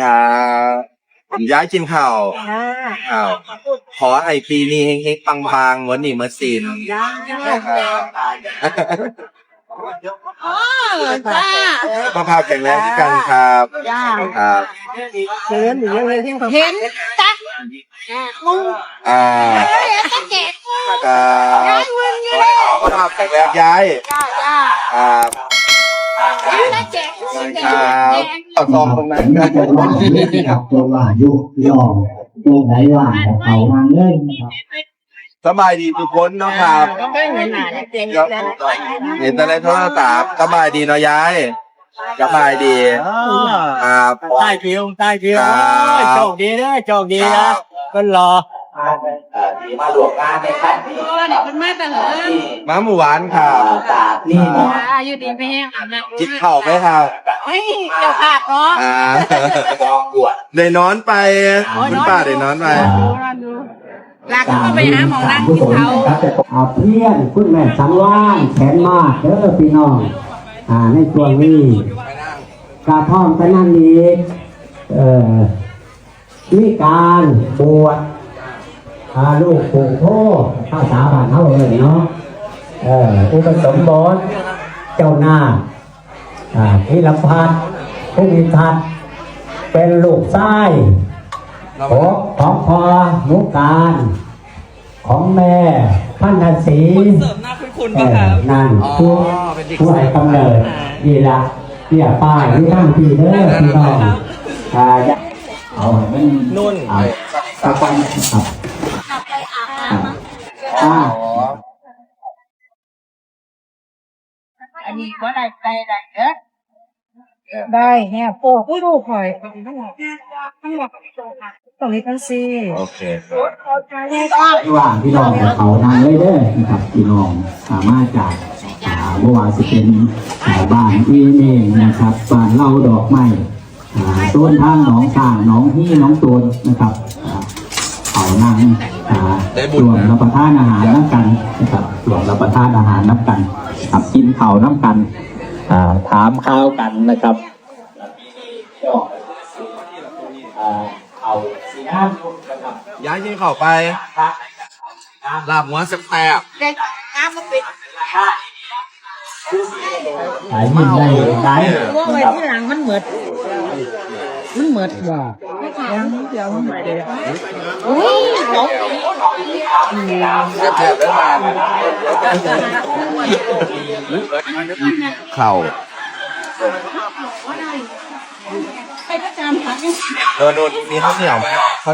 อ่าผมย้ายกินข้าวจ้าข้าวขอให้ปีนี้เฮงๆปังๆวันนี้มาสินจ้านะครับอ๋อจ้าสุขภาพแข็งแรงที่กันครับจ้าครับเห็นหรือยังไงที่เขาเห็นจ้าลุงอ่าเห็นตะเก็บครับย้ายมึงอยู่เลยสุขภาพแข็งแรงย้ายจ้าจ้า ครับตะเก็บครับเอาซองตรงนั้นเป็นการว่าที่ครับตัวว่ายุยอมตัวไหนว่าเขาทางเลยนะครับสบายดีทุกคนเนาะครับก็ไม่เห็นหน้าเต็มครับแล้วเห็นแต่ในโทรศัพท์สบายดีเนาะยายสบายดีครับใต้ผิวใต้ผิวครับโอ้ยโชคดีนะโชคดีนะก็รอ ที่มาหลวงงานในครั้งนี้เด็กมันมาแต่เหรอม้าหมูหวานครับจากนี่นะอายุดีไม่แห้งนะจิบเข่าไหมครับเฮ้ยเจ้าภาพเนาะอ่ากองบวชได้นอนไปคุณป้าได้นอนไปลากเข้าไปหาหมองนั่งกินเขาเอาเพี้ยนคุณแม่สังว่านแขนมากเด้อพี่น้องอ่าในช่วงนี้กระท่อมไปนั่นนี้เอ่อมีการบวช พาลูกปลูกโทษภาษาบ้านเขาเลยเนาะเอออุปสมบทเจ้าหน้าอ่าพิรพัฒน์ผู้มีทัศน์เป็นลูกชายของของพอนุการ ของแม่พันธศรีเออนั่นผู้ผู้ให้กำเนิดนี่ละเพี่ยป้ายที่ตั้งพี่เด้อพี่น้องอ่าอย่าเอาให้มันนุ่นเอาตะกันครับ อ่าอันนี้ว่าได้ได้ได้เด้อได้เนี่ยโป้ผู้ลูกคอยทั้งหมดทั้งหมดตรงนี้ทั้งสี่โอเคระหว่างพี่น้องกับเขาทางเลยเด้อนะครับพี่น้องสามารถจากอ่าเมื่อวานสิเป็นอ่าบ้านที่เองนะครับบ้านเล่าดอกไม้อ่าต้นทางหนองสร้างหนองที่หน้องตูนนะครับอ่าเขานั่ง อ่าได้บุญรวมนะ รับประทานอาหารน้ำกันนะครับรวมรับประทานอาหารน้ำกันครับกินข้าวน้ำกันอ่าถามข้าวกันนะครับอ่าเอาสีน้ำนะครับย้ายกินเข่าไปลาบหัวแซ่บเด็กน้ำมันปิดขายยิ้มได้ได้ว่าไว้ที่หลังมันเหมือด มันเหมือดว่ายังเดี๋ยวมันไม่ได้อุ้ยหลงๆแซ่บๆได้มาเข่าใครประจำพักโดนโดนมีข้าวเหนียวไหมเขา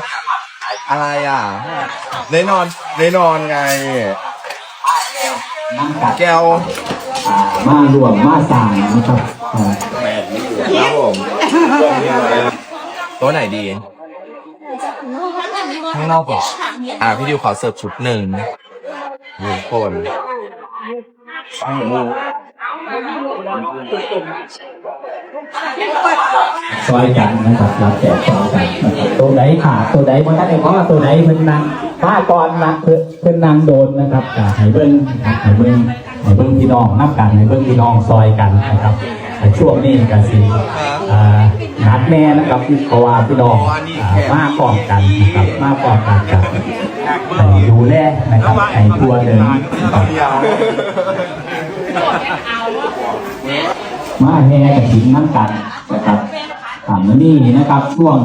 อะไรอะในนอนในนอนไง แก้วอ่ามารวมมาสางนะครับอ่าครับผม ตัวไหนดี ข้างนอกก่อนอ่าพี่ดิวขอเสิร์ฟชุดหนึ่งหนึ่งคนหมูซอยกันนะครับรับแจกซอยกันนะครับตัวไหนขาดตัวไหนบนท่านเองเพราะว่าตัวไหนมันนางถ้าก่อนนะเพื่อเพื่อนนางโดนนะครับอ่าให้เบิ้งนะครับให้เบิ้งให้เบิ้งพี่น้องนับกันให้เบิ้งพี่น้องซอยกันนะครับ ช่วงนี้กันสินัดแม่นะครับเพราะว่าพี่น้องมาพร้อมกันนะครับมาพร้อมกันกับดูแลนะครับให้ทัวเดินะครับมาแห่กับถินน้ำกันนะครับถามนี่นะครับช่วง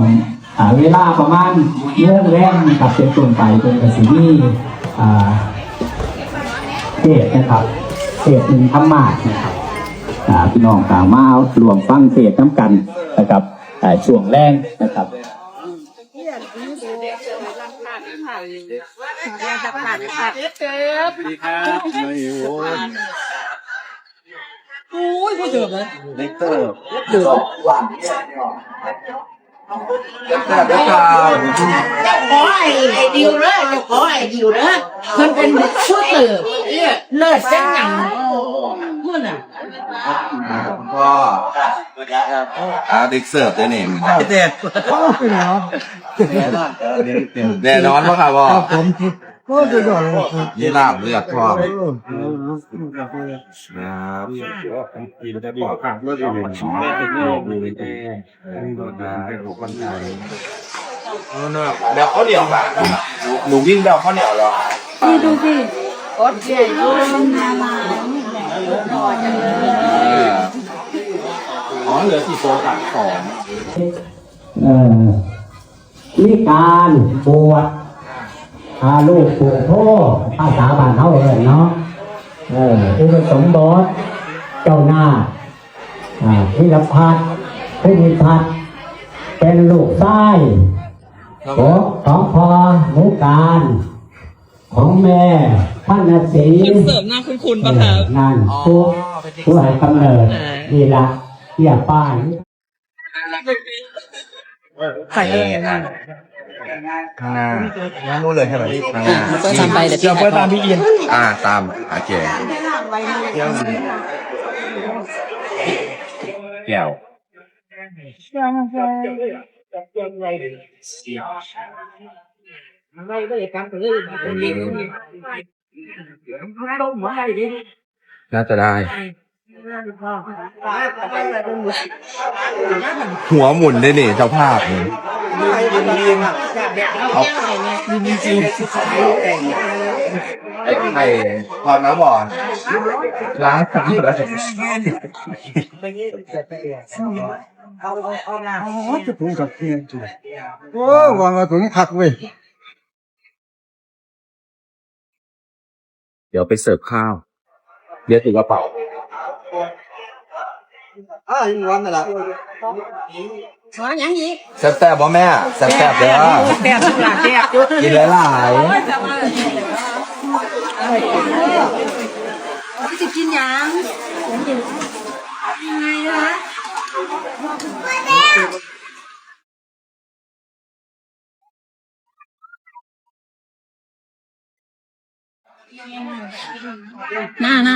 เวลาประมาณเรื่องแรกกับเป็นต้นไปเป็นกระสีนี่เทศนะครับเทศหนึ่งธรรมะนะครับ อ่าพี่น้องต่างมาเอารวมฟังเทศน้ำกันนะครับอ่าช่วงแรกนะครับอุ้ยผู้เดือดเลยเล็กเตอร์เดือดหวานแซ่บด้วยครับจะขอไอ้ไอ้ดิวเด้อจะขอไอ้ดิวเด้อเพิ่นเป็นผู้เติบเลิศจังหยังเมื่อน่ะ พ่อ อ่าเด็กเสิร์ฟด้วยนี่เด็ดแน่นอนป่ะครับพ่อผมก็จะหย่อนยี่ลาบเลือดทองนะครับแบบข้าวเหนียวแบบหนูวิ่งแบบข้าวเหนียวเหรอนี่ดูสิกดใหญ่ดูนาลาอ๋อ เหลือสี่โต๊ะกับสองเอ่อมีการบวชพาลูกปลูกโทษภาษาบ้านเขาเลยเนาะเอออุปสมบทเจ้าหน้าอ่าพิรพัฒน์พินิพัฒน์เป็นลูกไส้โอ้ของพอหมูการของแม่พันนศรีคนเสริมหน้าคุณคุณปะครับนั่นผู้ผู้ให้กำเนิดนี่ละ เที่ยป้ายใส่อะไรนั่นข้างหน้าข้างนู้นเลยใช่ไหมข้างหน้าก็ทำไปเดี๋ยวพี่เพื่อตามพี่อินอ่าตามโอเคแก้วน่าจะได้ หัวหมุนได้นี่เจ้าภาพนี่เอาไอ้ไข่พอนน้ำบ่อนล้างสามแล้วถุงกับเพียนจุโอ้วางมาถุงผักเว้ยเดี๋ยวไปเสิร์ฟข้าวเรียกถือกระเป๋า อ้าวยังร้อนน่ะล่ะขออย่างนี้แซ่บๆบ่แม่แซ่บๆเด้อแซ่บหลายแซ่บกินหลายจะกินยังยังไงนะหน้าหน้า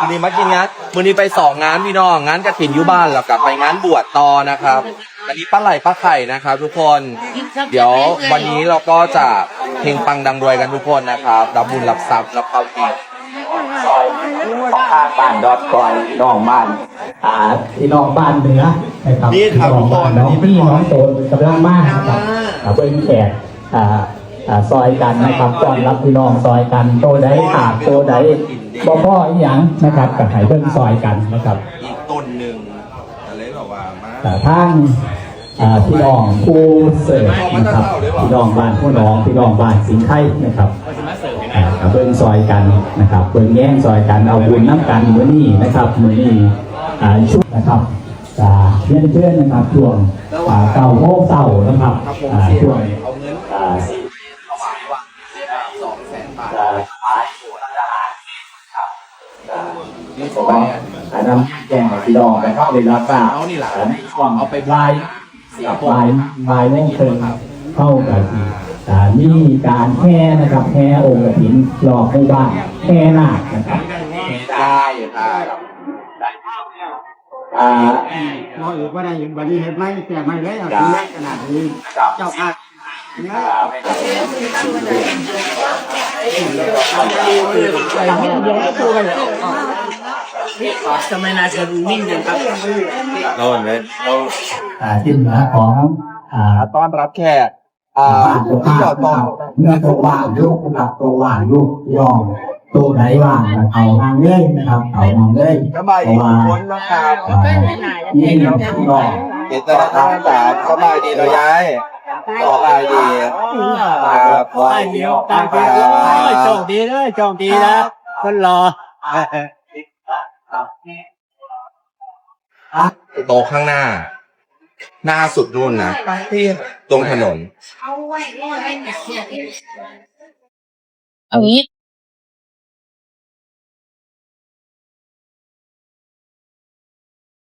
วันนี้มากินงานวันนี้ไปสองงานพี่น้องงานกระถินอยุบ้านแล้วกลับไปงานบวชต่อนะครับอันนี้ป้าไหลป้าไข่นะครับ ทุกคน เดี๋ยววันนี้เราก็จะเพลงปังดังรวยกันทุกคนนะครับรับบุญรับทรัพย์รับความดีข้างบ้านดอทคอยน้องบ้านอ่าพี่น้องบ้านเหนือนะครับนี่ครับพี่น้องบ้านทุกคนน้องพี่น้องโตกำลังมากนะครับอ่าเบิ้งแขกอ่าอ่า ซอยกันนะครับต้อนรับพี่น้องซอยกันโตใดขาดโตใดบ่พ่ออีหยังนะครับกับไห้เบิ้งซอยกันนะครับอีกต้นหนึ่งอะไรแบบว่ามาแต่ทางอ่าพี่น้องผู้เสิร์ฟนะครับพี่น้องบ้านผู้น้องพี่น้องบ้านสิงห์ไทยนะครับอ่าเบิ้งซอยกันนะครับเบิ้งแย่งซอยกันเอาบุญน้ำกันมื้อนี้นะครับมื้อนี้อ่าชุดนะครับอ่าเพื่อนเพื่อนๆนะครับช่วงอ่าเก่าโมงเศร้านะครับอ่าช่วง เอาเงิน อ่า สองแสนบาท อ่าขาย นี่ผมว่าอันนั้นแจ้งให้พี่น้องนะครับเวลาทราบเอานี่แหละอันนี้ช่วงเอาไปลายกับลายลายโมงครึ่งเข้ากับอ่ามีการแห่นะครับแห่องค์กฐินรอบหมู่บ้านแห่นาคนะครับได้ครับอ่าน้อยว่าได้บัดนี้เห็นไหมแต่ไม่เลยอะคือขนาดนี้เจ้าอาเนี่ย ทำไมนายจะนิ่งอย่างครับเราเห็นไหมเราอ่าที่เหนือของอ่าต้อนรับแขกอ่าบ้านตัวที่บ้านเราตอนเมื่อตัวว่างยุกกับตัวว่างยุกยอมตัวไหนว่างก็เอานางเล่นนะครับเอานางเล่นสบายเพดีราะว่าทุกคนนะครับอ่านี่พี่น้องเห็นแต่ละท่านสามสบายดีเราย้ายสบายดีครับไอ้เดียวตายไปเลยโชคดีเลยโชคดีนะคนรอ โตะข้างหน้า หน้าสุดนู่นนะที่ตรงถนน เอางี้